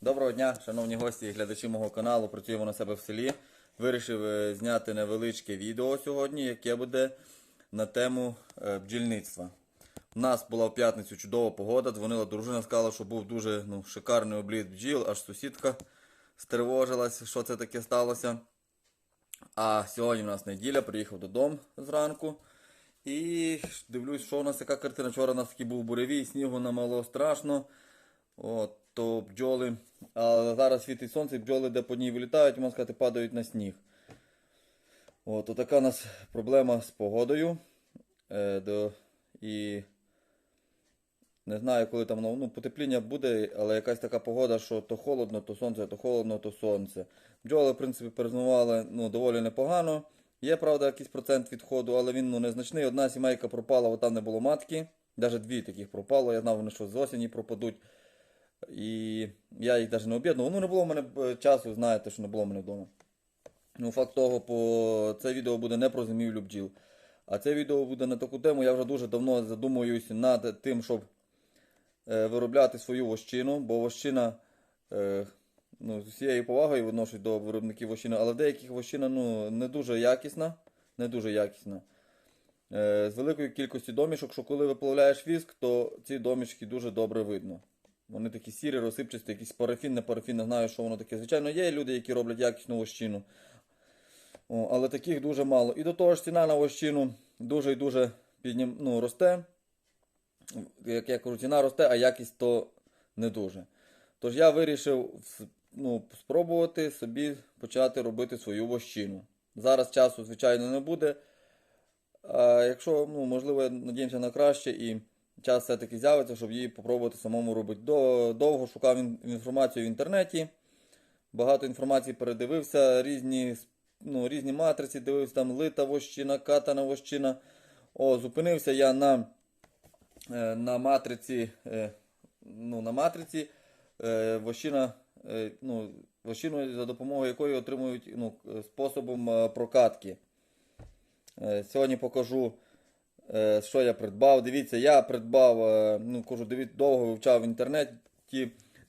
Доброго дня, шановні гості і глядачі мого каналу. Працюємо на себе в селі. Вирішив е, зняти невеличке відео сьогодні, яке буде на тему е, бджільництва. У нас була в п'ятницю чудова погода, дзвонила дружина, сказала, що був дуже ну, шикарний обліт бджіл, аж сусідка стривожилась, що це таке сталося. А сьогодні у нас неділя, приїхав додому зранку. І дивлюсь, що у нас яка картина. Вчора у нас такий був буревій, снігу намало страшно. От, то бджоли. А зараз світить сонце, бджоли, де по ній вилітають, можна сказати, падають на сніг. От, така у нас проблема з погодою. Е, до, і не знаю, коли там ну, потепління буде, але якась така погода, що то холодно, то сонце, то холодно, то сонце. Бджоли, в принципі, перезимували ну, доволі непогано. Є, правда, якийсь процент відходу, але він ну, незначний. Одна сімейка пропала, бо там не було матки. Навіть дві таких пропало. Я знав, вони що з осені пропадуть. І я їх навіть не об'єднував. Ну, не було в мене е, часу, знаєте, що не було в мене вдома. Ну, факт того, по... це відео буде не про зимівлю бджіл. А це відео буде на таку тему. Я вже дуже давно задумуюся над тим, щоб е, виробляти свою вощину, бо вощина, е, ну, з усією повагою відношусь до виробників вощини, але в деяких вощина ну, не дуже якісна. Не дуже якісна. З великою кількістю домішок, що коли виплавляєш віск, то ці домішки дуже добре видно. Вони такі сірі, розсипчасті, якісь парафін, не парафін, не знаю, що воно таке. Звичайно, є люди, які роблять якісну вощину. О, але таких дуже мало. І до того ж ціна на вощину дуже і дуже піднім, ну, росте. Як я кажу, ціна росте, а якість то не дуже. Тож я вирішив ну, спробувати собі почати робити свою вощину. Зараз часу, звичайно, не буде. А якщо, ну, можливо, я надіємося на краще і час все-таки з'явиться, щоб її спробувати самому робити. Довго шукав інформацію в інтернеті. Багато інформації передивився, різні, ну, різні матриці, дивився там лита вощина, катана вощина. О, зупинився я на, е, на матриці, е, ну, на матриці е, вощина, ну, вощину, за допомогою якої отримують ну, способом прокатки. Сьогодні покажу, що я придбав. Дивіться, я придбав, е, ну кажу, довго вивчав в інтернеті,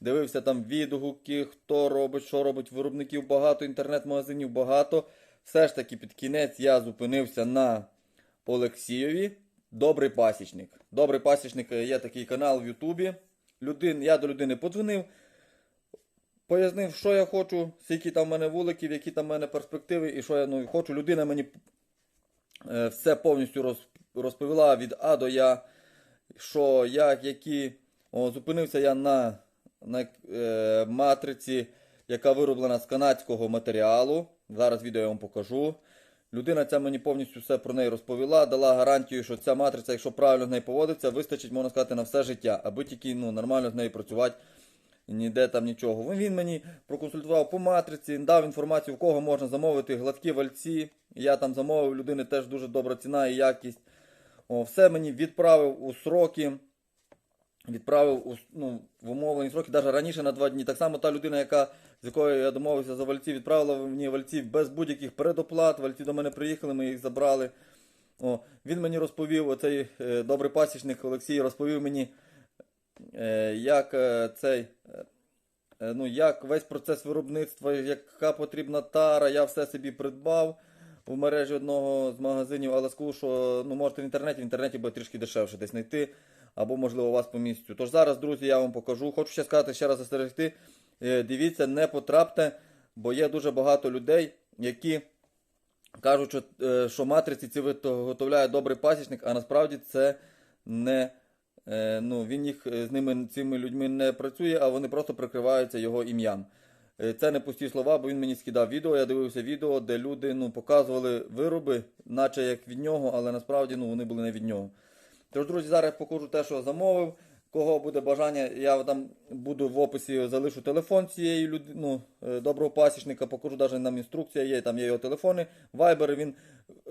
дивився там відгуки, хто робить, що робить, виробників багато, інтернет-магазинів багато. Все ж таки під кінець я зупинився на Олексійові. Добрий пасічник. Добрий пасічник е, є такий канал в Ютубі. Людин, я до людини подзвонив, пояснив, що я хочу, скільки там в мене вуликів, які там в мене перспективи і що я ну, хочу. Людина мені е, все повністю роз, розповіла від А до Я, що, як, які. О, зупинився я на, на е, матриці, яка вироблена з канадського матеріалу. Зараз відео я вам покажу. Людина ця мені повністю все про неї розповіла, дала гарантію, що ця матриця, якщо правильно з нею поводиться, вистачить, можна сказати, на все життя, аби тільки ну, нормально з нею працювати. Ніде там нічого. Він мені проконсультував по матриці, дав інформацію, в кого можна замовити гладкі вальці. Я там замовив, людини теж дуже добра ціна і якість. О, все мені відправив у сроки. Відправив у, ну, в умовлені сроки, навіть раніше на два дні. Так само та людина, яка, з якою я домовився за вальці, відправила мені вальці без будь-яких передоплат. Вальці до мене приїхали, ми їх забрали. О, він мені розповів, оцей е, добрий пасічник Олексій розповів мені, е, як е, цей. е, е, Ну, як весь процес виробництва, яка потрібна тара, я все собі придбав в мережі одного з магазинів, але скажу, що ну, можете в інтернеті, в інтернеті буде трішки дешевше десь знайти, або, можливо, у вас по місцю. Тож зараз, друзі, я вам покажу. Хочу ще сказати, ще раз застерегти. Е, Дивіться, не потрапте, бо є дуже багато людей, які кажуть, що, е, що матриці ці виготовляє добрий пасічник, а насправді це не. е, Ну, він їх з ними цими людьми не працює, а вони просто прикриваються його ім'ям. Е, Це не пусті слова, бо він мені скидав відео. Я дивився відео, де люди ну, показували вироби, наче як від нього, але насправді ну, вони були не від нього. Тож, друзі, зараз покажу те, що замовив. Кого буде бажання, я там буду в описі залишу телефон цієї люд... ну, е, доброго пасічника, покажу навіть нам інструкція є, там є його телефони, вайбери. Він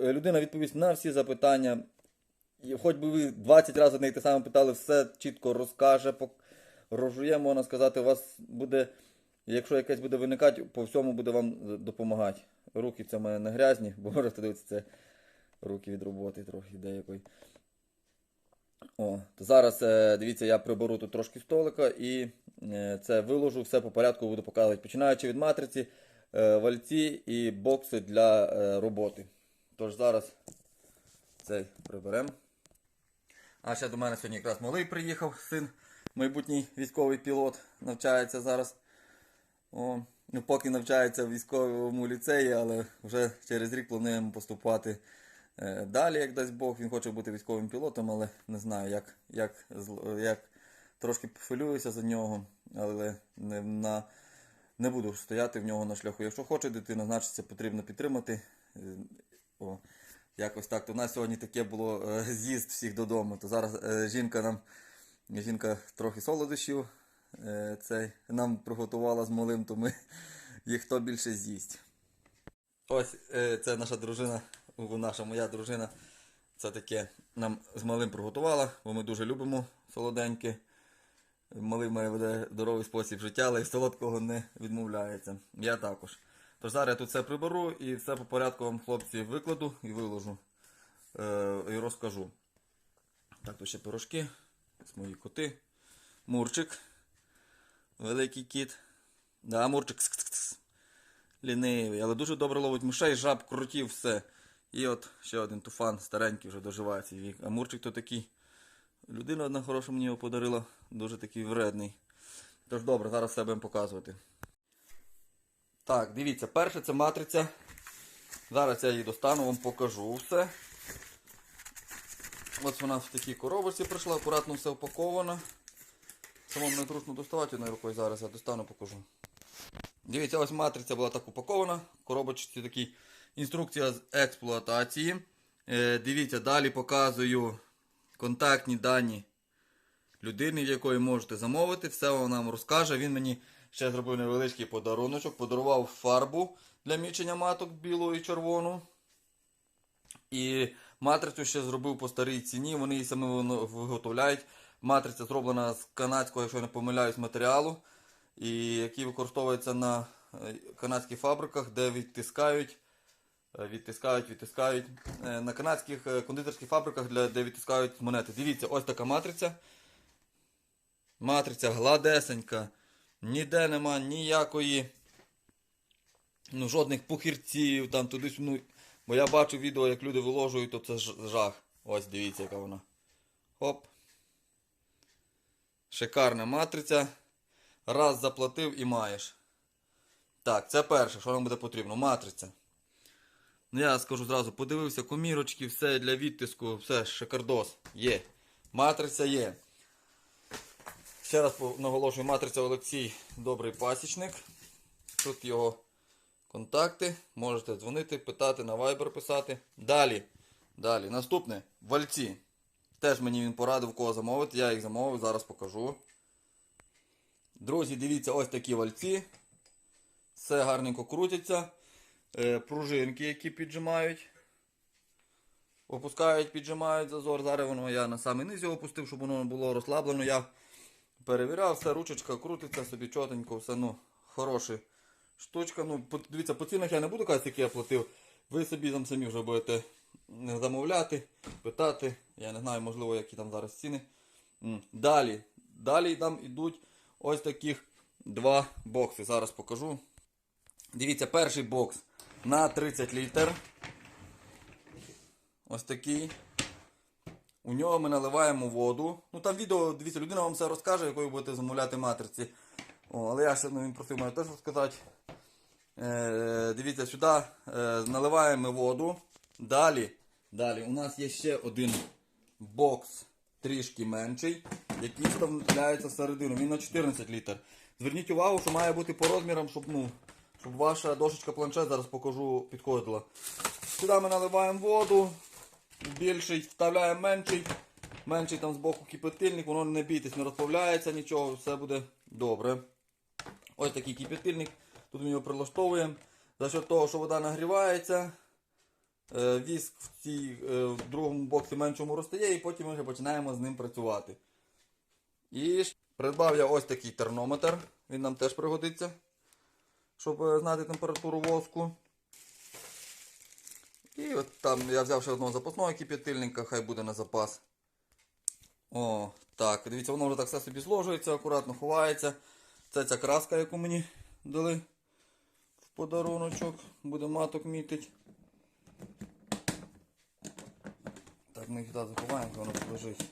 е, людина відповість на всі запитання. І хоч би ви 20 разів одне й те саме питали, все чітко розкаже, пок- розжує, можна сказати, у вас буде, якщо якесь буде виникати, по всьому буде вам допомагати. Руки це в мене не грязні, бо можете дивитися, це руки від роботи трохи деякої. О, то зараз е, дивіться, я приберу тут трошки столика і е, це виложу, все по порядку буду показувати. Починаючи від матриці, е, вальці і бокси для роботи. Тож зараз цей приберемо. А ще до мене сьогодні якраз малий приїхав, син, майбутній військовий пілот, навчається зараз. О, ну, поки навчається в військовому ліцеї, але вже через рік плануємо поступати е, далі, як дасть Бог. Він хоче бути військовим пілотом, але не знаю, як, як, як трошки хвилююся за нього, але не, на, не буду стояти в нього на шляху. Якщо хоче дитина, значить це потрібно підтримати. Е, О, якось так. То в нас сьогодні таке було е, з'їзд всіх додому. То зараз е, жінка нам жінка трохи солодощів цей, нам приготувала з малим, то ми їх хто більше з'їсть. Ось е, це наша дружина, наша моя дружина. Це таке нам з малим приготувала, бо ми дуже любимо солоденьке. Малий має веде здоровий спосіб життя, але й солодкого не відмовляється. Я також. Тож зараз я тут все приберу і все по порядку вам, хлопці, викладу і виложу. Е, і розкажу. Так, тут ще пирожки. Ось мої коти. Мурчик. Великий кіт. Да, Мурчик. кс-кс-кс. Лінивий, але дуже добре ловить мишей, жаб, крутів, все. І от ще один туфан старенький вже доживає свій вік. А Мурчик то такий. Людина одна хороша мені його подарила, дуже такий вредний. Тож добре, зараз все будемо показувати. Так, дивіться, перше це матриця. Зараз я її достану, вам покажу все. Ось вона в такій коробочці прийшла, акуратно все упаковано. Самому незручно доставати одною рукою зараз, я достану покажу. Дивіться, ось матриця була так упакована. Коробочці такий інструкція з експлуатації. Е, дивіться, далі показую контактні дані людини, в якої можете замовити. Все вона нам розкаже. Він мені ще зробив невеличкий подаруночок, подарував фарбу для мічення маток білу і червону. І матрицю ще зробив по старій ціні. Вони її самі виготовляють. Матриця зроблена з канадського, якщо я не помиляюсь, матеріалу, і який використовується на е, канадських фабриках, де відтискають, е, відтискають, відтискають е, на канадських кондитерських фабриках, де відтискають монети. Дивіться, ось така матриця. Матриця гладесенька. Ніде нема ніякої. Ну, жодних пухірців, там туди ну, Бо я бачу відео, як люди виложують, то це жах. Ось дивіться, яка вона. Хоп. Шикарна матриця. Раз заплатив і маєш. Так, це перше, що нам буде потрібно. Матриця. Ну я скажу зразу, подивився, комірочки, все для відтиску, все, шикардос. Є. Матриця є. Ще раз наголошую, матриця Олексій добрий пасічник. Тут його контакти. Можете дзвонити, питати, на Viber писати. Далі. Далі. Наступне. Вальці. Теж мені він порадив, кого замовити. Я їх замовив, зараз покажу. Друзі, дивіться, ось такі вальці. Все гарненько крутиться. Е, пружинки, які піджимають. Опускають, піджимають зазор. Зараз воно я на самий низ його опустив, щоб воно було розслаблено. Я перевіряв, все, ручечка крутиться собі чотенько, все, ну, хороше штучка. Ну, дивіться, по цінах я не буду казати, які я платив. Ви собі там самі вже будете замовляти, питати. Я не знаю, можливо, які там зараз ціни. Далі. Далі там йдуть ось таких два бокси. Зараз покажу. Дивіться, перший бокс на 30 літр. Ось такий. У нього ми наливаємо воду. Ну там відео, дивіться, людина вам все розкаже, якою будете замовляти матриці. О, але я ще ну, просив мене теж розказати. Е, дивіться, сюди е, наливаємо воду. Далі, далі у нас є ще один бокс трішки менший, який вставляється всередину. Він на 14 літр. Зверніть увагу, що має бути по розмірам, щоб, ну, щоб ваша дошечка планшет, зараз покажу, підходила. Сюди ми наливаємо воду, більший, вставляємо менший. Менший там збоку кипятильник, воно не бійтесь, не розплавляється нічого, все буде добре. Ось такий кипятильник. Тут ми його прилаштовуємо. За счет того, що вода нагрівається, віск в, цій, е, в другому боксі меншому розтає, і потім ми вже починаємо з ним працювати. І придбав я ось такий термометр. Він нам теж пригодиться, щоб е, знати температуру воску. І от там я взяв ще одного запасного кип'ятильника, хай буде на запас. О, так, дивіться, воно вже так все собі зложується, акуратно ховається. Це ця краска, яку мені дали в подаруночок. Буде маток мітить. Так, ми їх туди заховаємо, воно лежить.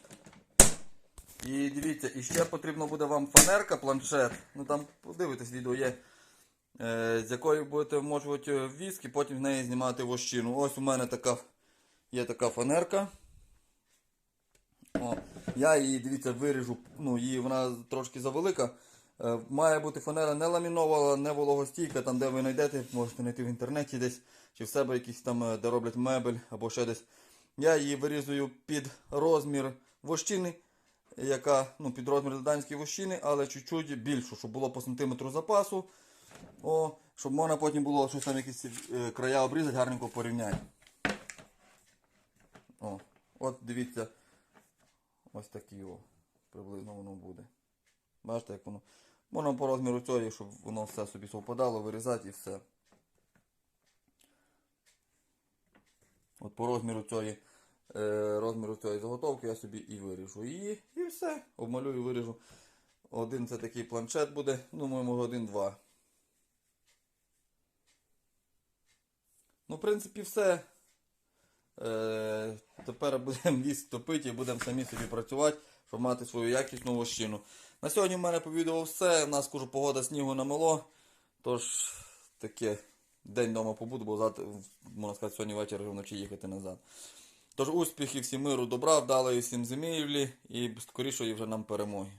І дивіться, і ще потрібно буде вам фанерка, планшет. Ну там подивитесь, відео є. Е, з якої будете вмочувати віск і потім з неї знімати вощину. Ось у мене така є така фанерка. О, я її, дивіться, виріжу, ну, її вона трошки завелика. Е, має бути фанера не ламінована, не вологостійка, там де ви знайдете, можете знайти в інтернеті десь, чи в себе якісь там, е, де роблять мебель або ще десь. Я її вирізую під розмір вощини, яка, ну, під розмір данської вощини, але чуть-чуть більшу, щоб було по сантиметру запасу. О, щоб можна потім було щось там якісь е, края обрізати, гарненько порівняти. О, от дивіться. Ось такі о. Приблизно воно буде. Бачите, як воно. Можна по розміру цього, щоб воно все собі совпадало, вирізати і все. От по розміру цієї, е, розміру цієї заготовки я собі і виріжу її. І все. Обмалюю, виріжу. Один це такий планшет буде. Думаю, може один-два. Ну, в принципі, все. Е, тепер будемо віск топити і будемо самі собі працювати, мати свою якісну вощину. На сьогодні в мене по відео все. У нас кожу погода снігу намело. Тож таке день вдома побуду, бо завтра, можна сказати, сьогодні вже вночі їхати назад. Тож успіхів, всім миру, добра, вдалої всім зимівлі і скорішої вже нам перемоги.